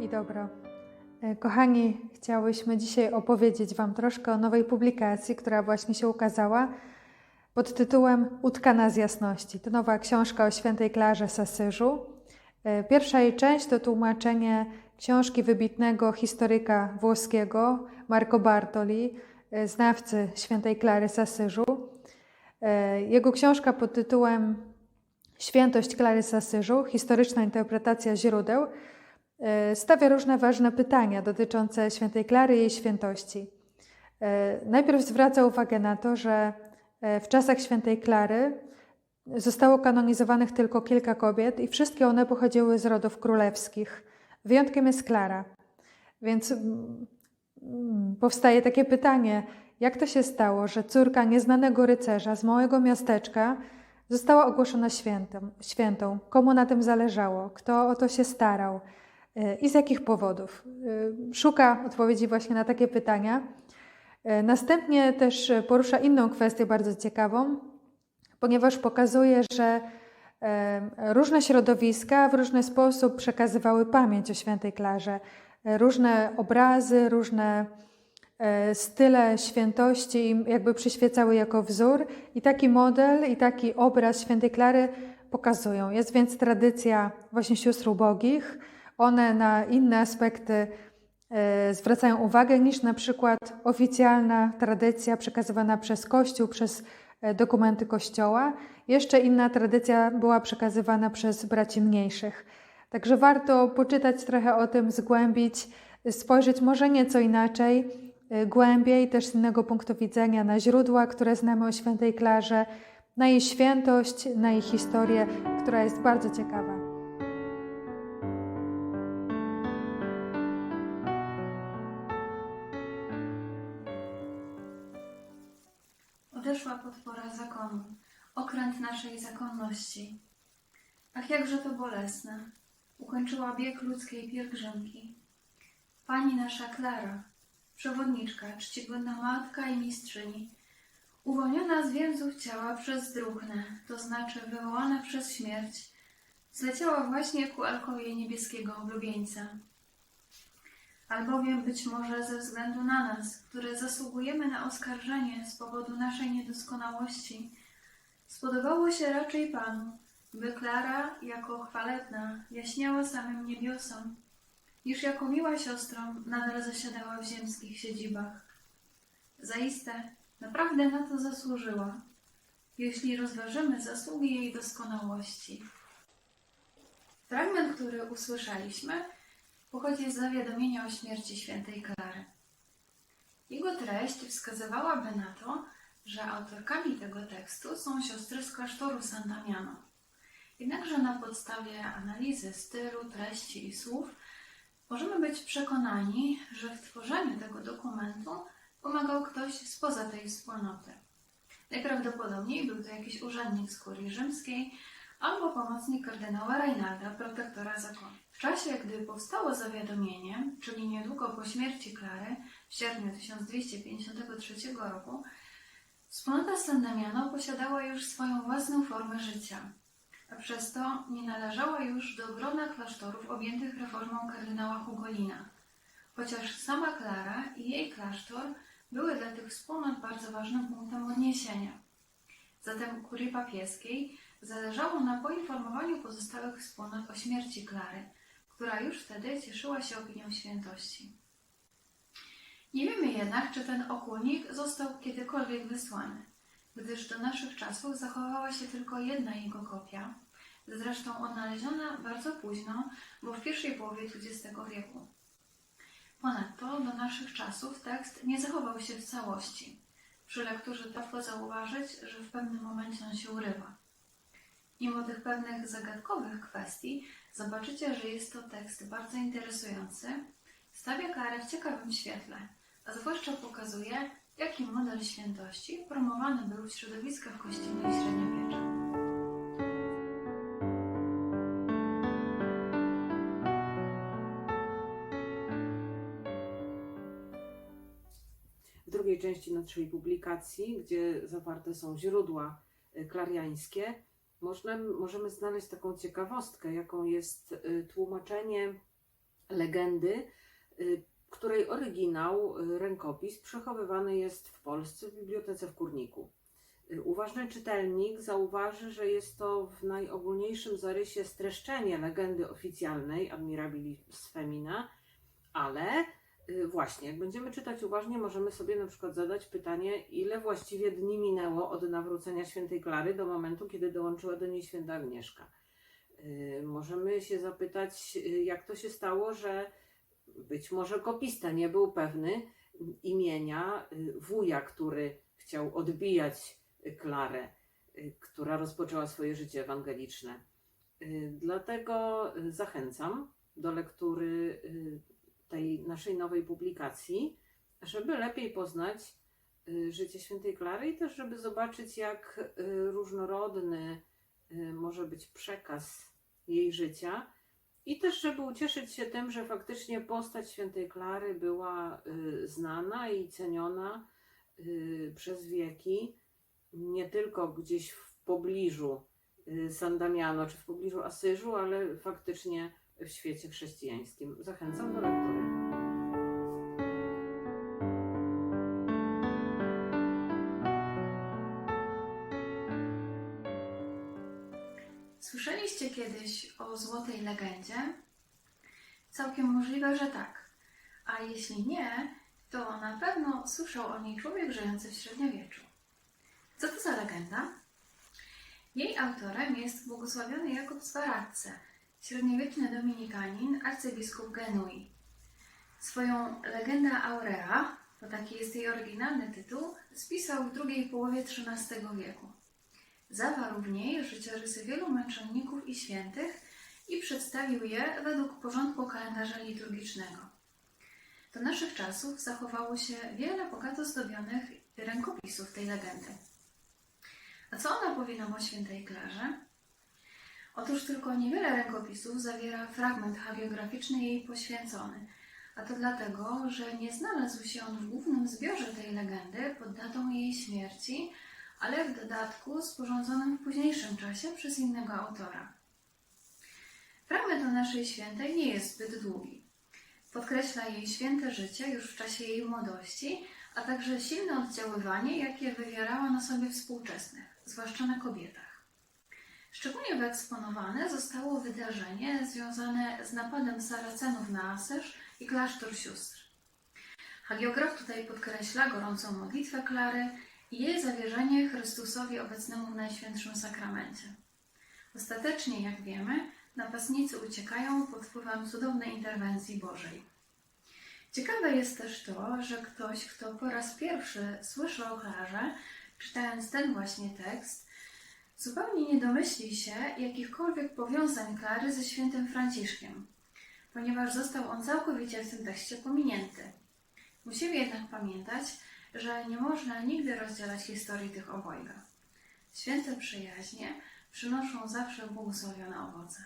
i dobro. E, Kochani, chciałyśmy dzisiaj opowiedzieć Wam troszkę o nowej publikacji, która właśnie się ukazała pod tytułem Utkana z jasności. To nowa książka o świętej Klarze z Asyżu. E, Pierwsza jej część to tłumaczenie książki wybitnego historyka włoskiego Marco Bartoli, e, znawcy świętej Klary z Asyżu. E, Jego książka pod tytułem Świętość Klary z Asyżu, historyczna interpretacja źródeł, stawia różne ważne pytania dotyczące świętej Klary i jej świętości. E, Najpierw zwraca uwagę na to, że e, w czasach świętej Klary zostało kanonizowanych tylko kilka kobiet i wszystkie one pochodziły z rodów królewskich. Wyjątkiem jest Klara. Więc mm, mm, powstaje takie pytanie, jak to się stało, że córka nieznanego rycerza z małego miasteczka została ogłoszona świętą? Komu na tym zależało? Kto o to się starał? Y, I z jakich powodów? Y, Szuka odpowiedzi właśnie na takie pytania. Y, Następnie też porusza inną kwestię bardzo ciekawą, ponieważ pokazuje, że e, różne środowiska w różny sposób przekazywały pamięć o świętej Klarze. E, Różne obrazy, różne e, style świętości jakby przyświecały jako wzór i taki model i taki obraz świętej Klary pokazują. Jest więc tradycja właśnie sióstr ubogich. One na inne aspekty e, zwracają uwagę niż na przykład oficjalna tradycja przekazywana przez Kościół, przez e, dokumenty Kościoła. Jeszcze inna tradycja była przekazywana przez braci mniejszych. Także warto poczytać trochę o tym, zgłębić, spojrzeć może nieco inaczej, y, głębiej, też z innego punktu widzenia na źródła, które znamy o świętej Klarze, na jej świętość, na jej historię, która jest bardzo ciekawa. Odeszła podpora zakonu, okręt naszej zakonności. Ach, jakże to bolesne. Ukończyła bieg ludzkiej pielgrzymki. Pani nasza Klara, przewodniczka, czcigodna matka i mistrzyni, uwolniona z więzów ciała przez druhne, to znaczy wywołana przez śmierć, zleciała właśnie ku alkowie niebieskiego oblubieńca. Albowiem być może ze względu na nas, które zasługujemy na oskarżenie z powodu naszej niedoskonałości, spodobało się raczej Panu, by Klara jako chwalebna jaśniała samym niebiosom, niż jako miła siostrą nadal zasiadała w ziemskich siedzibach. Zaiste, naprawdę na to zasłużyła, jeśli rozważymy zasługi jej doskonałości. Fragment, który usłyszeliśmy, pochodzi z zawiadomienia o śmierci świętej Klary. Jego treść wskazywałaby na to, że autorkami tego tekstu są siostry z klasztoru San Damiano. Jednakże na podstawie analizy stylu, treści i słów możemy być przekonani, że w tworzeniu tego dokumentu pomagał ktoś spoza tej wspólnoty. Najprawdopodobniej był to jakiś urzędnik z kurii rzymskiej albo pomocnik kardynała Reinalda, protektora zakonu. W czasie, gdy powstało zawiadomienie, czyli niedługo po śmierci Klary w sierpniu 1253 roku, wspólnota San posiadała już swoją własną formę życia, a przez to nie należała już do grona klasztorów objętych reformą kardynała Hugolina, chociaż sama Klara i jej klasztor były dla tych wspólnot bardzo ważnym punktem odniesienia. Zatem kurii papieskiej zależało na poinformowaniu pozostałych wspólnot o śmierci Klary, która już wtedy cieszyła się opinią świętości. Nie wiemy jednak, czy ten okulnik został kiedykolwiek wysłany, gdyż do naszych czasów zachowała się tylko jedna jego kopia, zresztą odnaleziona bardzo późno, bo w pierwszej połowie XX wieku. Ponadto do naszych czasów tekst nie zachował się w całości. Przy lekturze łatwo zauważyć, że w pewnym momencie on się urywa. Mimo tych pewnych zagadkowych kwestii, zobaczycie, że jest to tekst bardzo interesujący, stawia karę w ciekawym świetle, a zwłaszcza pokazuje, jaki model świętości promowany był w środowiskach kościelnych średniowiecza. W drugiej części naszej publikacji, gdzie zawarte są źródła y, klariańskie, można, możemy znaleźć taką ciekawostkę, jaką jest y, tłumaczenie legendy, y, której oryginał, y, rękopis, przechowywany jest w Polsce w bibliotece w Kurniku. Uważny czytelnik zauważy, że jest to w najogólniejszym zarysie streszczenie legendy oficjalnej Admirabilis Femina, ale właśnie, jak będziemy czytać uważnie, możemy sobie na przykład zadać pytanie, ile właściwie dni minęło od nawrócenia świętej Klary do momentu, kiedy dołączyła do niej święta Agnieszka. Y, Możemy się zapytać, y, jak to się stało, że być może kopista nie był pewny imienia y, wuja, który chciał odbijać y, Klarę, y, która rozpoczęła swoje życie ewangeliczne. Y, Dlatego y, zachęcam do lektury y, tej naszej nowej publikacji, żeby lepiej poznać y, życie świętej Klary i też, żeby zobaczyć, jak y, różnorodny y, może być przekaz jej życia. I też, żeby ucieszyć się tym, że faktycznie postać świętej Klary była znana i ceniona przez wieki, nie tylko gdzieś w pobliżu San Damiano czy w pobliżu Asyżu, ale faktycznie w świecie chrześcijańskim. Zachęcam do lektury. Słyszeliście kiedyś o złotej legendzie? Całkiem możliwe, że tak. A jeśli nie, to na pewno słyszał o niej człowiek żyjący w średniowieczu. Co to za legenda? Jej autorem jest błogosławiony Jakub z średniowieczny dominikanin, arcybiskup Genui. Swoją Legenda Aurea, bo taki jest jej oryginalny tytuł, spisał w drugiej połowie XIII wieku. Zawarł w niej życiorysy wielu męczenników i świętych i przedstawił je według porządku kalendarza liturgicznego. Do naszych czasów zachowało się wiele bogato zdobionych rękopisów tej legendy. A co ona powie nam o świętej Klarze? Otóż tylko niewiele rękopisów zawiera fragment hagiograficzny jej poświęcony, a to dlatego, że nie znalazł się on w głównym zbiorze tej legendy pod datą jej śmierci, ale w dodatku sporządzonym w późniejszym czasie przez innego autora. Fragment o naszej świętej nie jest zbyt długi. Podkreśla jej święte życie już w czasie jej młodości, a także silne oddziaływanie, jakie wywierała na sobie współczesnych, zwłaszcza na kobietach. Szczególnie wyeksponowane zostało wydarzenie związane z napadem Saracenów na Asyż i klasztor sióstr. Hagiograf tutaj podkreśla gorącą modlitwę Klary i jej zawierzenie Chrystusowi obecnemu w Najświętszym Sakramencie. Ostatecznie, jak wiemy, napastnicy uciekają pod wpływem cudownej interwencji Bożej. Ciekawe jest też to, że ktoś, kto po raz pierwszy słyszy o Klarze, czytając ten właśnie tekst, zupełnie nie domyśli się jakichkolwiek powiązań Klary ze świętym Franciszkiem, ponieważ został on całkowicie w tym tekście pominięty. Musimy jednak pamiętać, że nie można nigdy rozdzielać historii tych obojga. Święte przyjaźnie przynoszą zawsze błogosławione owoce.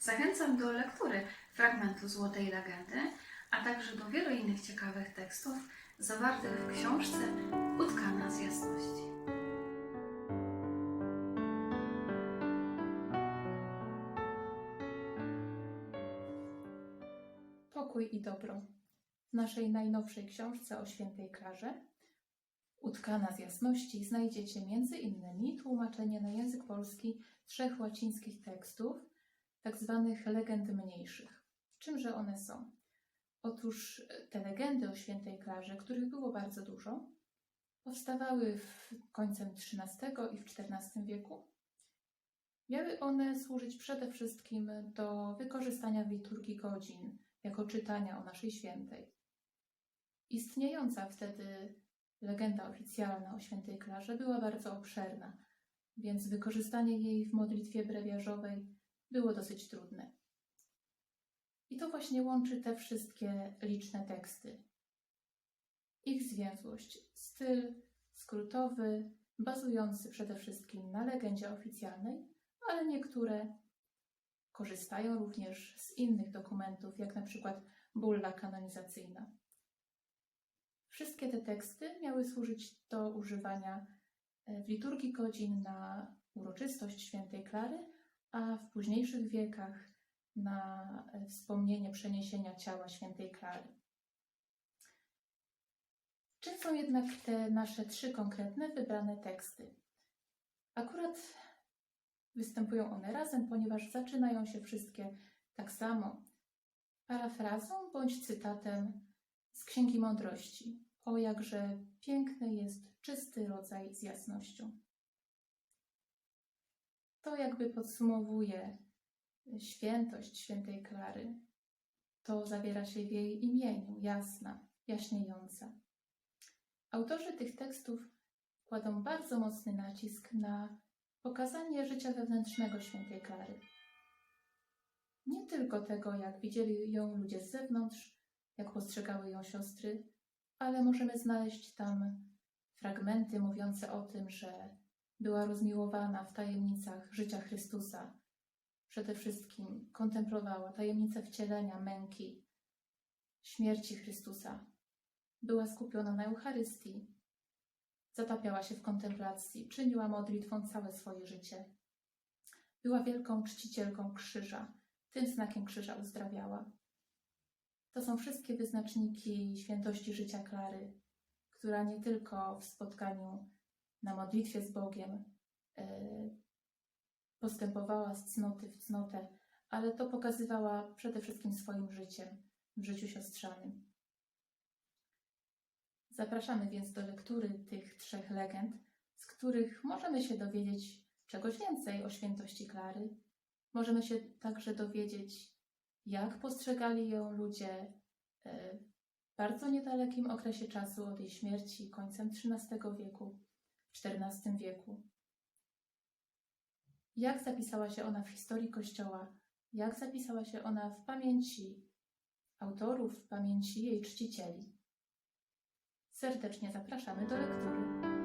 Zachęcam do lektury fragmentu Złotej Legendy, a także do wielu innych ciekawych tekstów zawartych w książce Utkana z jasności. Naszej najnowszej książce o świętej Klarze, utkana z jasności, znajdziecie innymi tłumaczenie na język polski trzech łacińskich tekstów, tak zwanych legend mniejszych. Czymże one są? Otóż te legendy o świętej Klarze, których było bardzo dużo, powstawały w końcem XIII i w XIV wieku. Miały one służyć przede wszystkim do wykorzystania w liturgii godzin, jako czytania o naszej świętej. Istniejąca wtedy legenda oficjalna o świętej Klarze była bardzo obszerna, więc wykorzystanie jej w modlitwie brewiarzowej było dosyć trudne. I to właśnie łączy te wszystkie liczne teksty. Ich zwięzłość, styl skrótowy, bazujący przede wszystkim na legendzie oficjalnej, ale niektóre korzystają również z innych dokumentów, jak na przykład bulla kanonizacyjna. Wszystkie te teksty miały służyć do używania e, w liturgii godzin na uroczystość świętej Klary, a w późniejszych wiekach na e, wspomnienie przeniesienia ciała świętej Klary. Czym są jednak te nasze trzy konkretne wybrane teksty? Akurat występują one razem, ponieważ zaczynają się wszystkie tak samo. Parafrazą bądź cytatem z Księgi Mądrości. O jakże piękny jest czysty rodzaj z jasnością. To jakby podsumowuje świętość świętej Klary. To zawiera się w jej imieniu, jasna, jaśniejąca. Autorzy tych tekstów kładą bardzo mocny nacisk na pokazanie życia wewnętrznego świętej Klary. Nie tylko tego, jak widzieli ją ludzie z zewnątrz, jak postrzegały ją siostry, ale możemy znaleźć tam fragmenty mówiące o tym, że była rozmiłowana w tajemnicach życia Chrystusa. Przede wszystkim kontemplowała tajemnicę wcielenia, męki, śmierci Chrystusa. Była skupiona na Eucharystii. Zatapiała się w kontemplacji, czyniła modlitwą całe swoje życie. Była wielką czcicielką krzyża. Tym znakiem krzyża uzdrawiała. To są wszystkie wyznaczniki świętości życia Klary, która nie tylko w spotkaniu na modlitwie z Bogiem e, postępowała z cnoty w cnotę, ale to pokazywała przede wszystkim swoim życiem w życiu siostrzanym. Zapraszamy więc do lektury tych trzech legend, z których możemy się dowiedzieć czegoś więcej o świętości Klary. Możemy się także dowiedzieć, jak postrzegali ją ludzie e, w bardzo niedalekim okresie czasu od jej śmierci, końcem XIII wieku, XIV wieku. Jak zapisała się ona w historii Kościoła, jak zapisała się ona w pamięci autorów, w pamięci jej czcicieli. Serdecznie zapraszamy do lektury.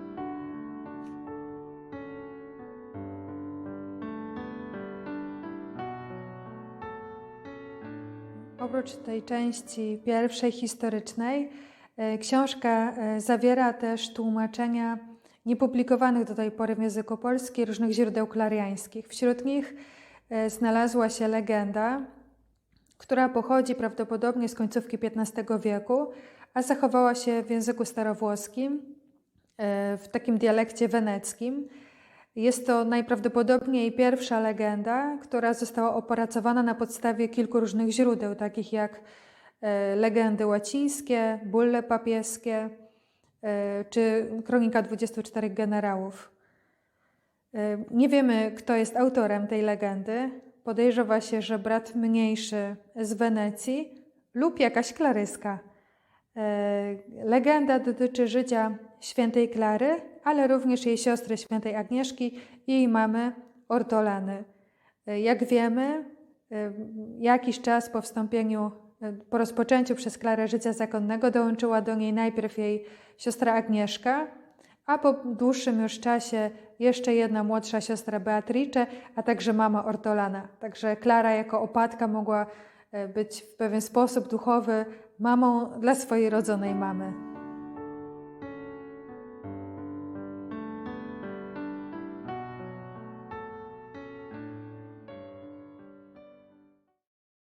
Oprócz tej części pierwszej historycznej, e, książka e, zawiera też tłumaczenia niepublikowanych do tej pory w języku polskim różnych źródeł klariańskich. Wśród nich e, znalazła się legenda, która pochodzi prawdopodobnie z końcówki XV wieku, a zachowała się w języku starowłoskim, w takim dialekcie weneckim. Jest to najprawdopodobniej pierwsza legenda, która została opracowana na podstawie kilku różnych źródeł, takich jak e, legendy łacińskie, bulle papieskie e, czy kronika 24 generałów. E, Nie wiemy, kto jest autorem tej legendy. Podejrzewa się, że brat mniejszy z Wenecji lub jakaś klaryska. Legenda dotyczy życia świętej Klary, ale również jej siostry świętej Agnieszki i jej mamy Ortolany. Jak wiemy, jakiś czas po wstąpieniu, po rozpoczęciu przez Klarę życia zakonnego dołączyła do niej najpierw jej siostra Agnieszka, a po dłuższym już czasie jeszcze jedna młodsza siostra Beatrice, a także mama Ortolana. Także Klara jako opatka mogła być w pewien sposób duchowy mamą dla swojej rodzonej mamy.